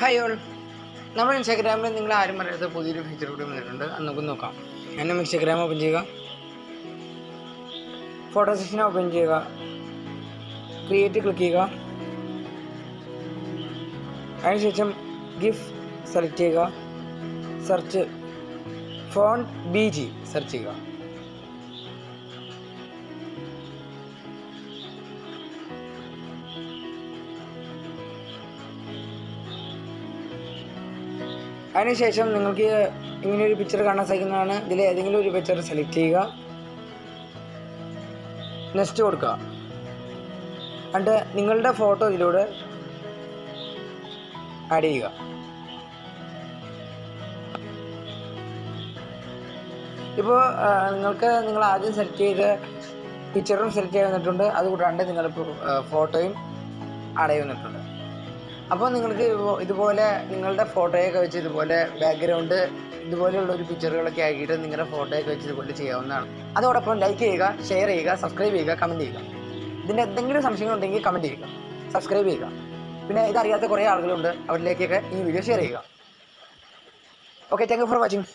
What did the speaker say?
Hi all നമ്മുടെ ഇൻസ്റ്റാഗ്രാമിൽ നിങ്ങൾ ആരും പറയാത്ത പുതിയൊരു ഫീച്ചർ കൂടി വന്നിട്ടുണ്ട്. അത് നമുക്ക് നോക്കാം. എന്നെ ഇൻസ്റ്റാഗ്രാം ഓപ്പൺ ചെയ്യുക. ഫോട്ടോ സെഷൻ ഓപ്പൺ ചെയ്യുക. ക്രിയേറ്റ് ക്ലിക്ക് ചെയ്യുക. അതിനുശേഷം ഗിഫ്റ്റ് സെലക്ട് ചെയ്യുക. Search phone B G search ചെയ്യുക. അതിനുശേഷം നിങ്ങൾക്ക് ഇങ്ങനെ ഒരു പിക്ചർ കാണാൻ സാധിക്കുന്നതാണ്. ഇതിൽ ഏതെങ്കിലും ഒരു പിക്ചർ സെലക്ട് ചെയ്യുക. നെക്സ്റ്റ് കൊടുക്കുക. എന്നിട്ട് നിങ്ങളുടെ ഫോട്ടോ ഇതിലൂടെ ആഡ് ചെയ്യുക. ഇപ്പോൾ നിങ്ങൾക്ക് നിങ്ങൾ ആദ്യം സെലക്ട് ചെയ്ത പിക്ചറും സെലക്ട് ചെയ്ത് വന്നിട്ടുണ്ട്. അതുകൂടാണ്ട് നിങ്ങളിപ്പോൾ ഫോട്ടോയും ആഡ് ചെയ്ത് വന്നിട്ടുണ്ട്. അപ്പോൾ നിങ്ങൾക്ക് ഇതുപോലെ നിങ്ങളുടെ ഫോട്ടോയൊക്കെ വെച്ച് ഇതുപോലെ ബാക്ക്ഗ്രൗണ്ട് ഇതുപോലെയുള്ള ഒരു പിക്ചറുകളൊക്കെ ആക്കിയിട്ട് നിങ്ങളുടെ ഫോട്ടോയൊക്കെ വെച്ച് ഇതുപോലെ ചെയ്യാവുന്നതാണ്. അതോടൊപ്പം ലൈക്ക് ചെയ്യുക ഷെയർ ചെയ്യുക സബ്സ്ക്രൈബ് ചെയ്യുക കമന്റ് ചെയ്യുക. ഇതിന്റെ എന്തെങ്കിലും സംശയങ്ങൾ ഉണ്ടെങ്കിൽ കമന്റ് ചെയ്യുക. സബ്സ്ക്രൈബ് ചെയ്യുക. പിന്നെ ഇതറിയാത്ത കുറേ ആളുകളുണ്ട് അവരിലേക്കൊക്കെ ഈ വീഡിയോ ഷെയർ ചെയ്യുക. Okay thank you for watching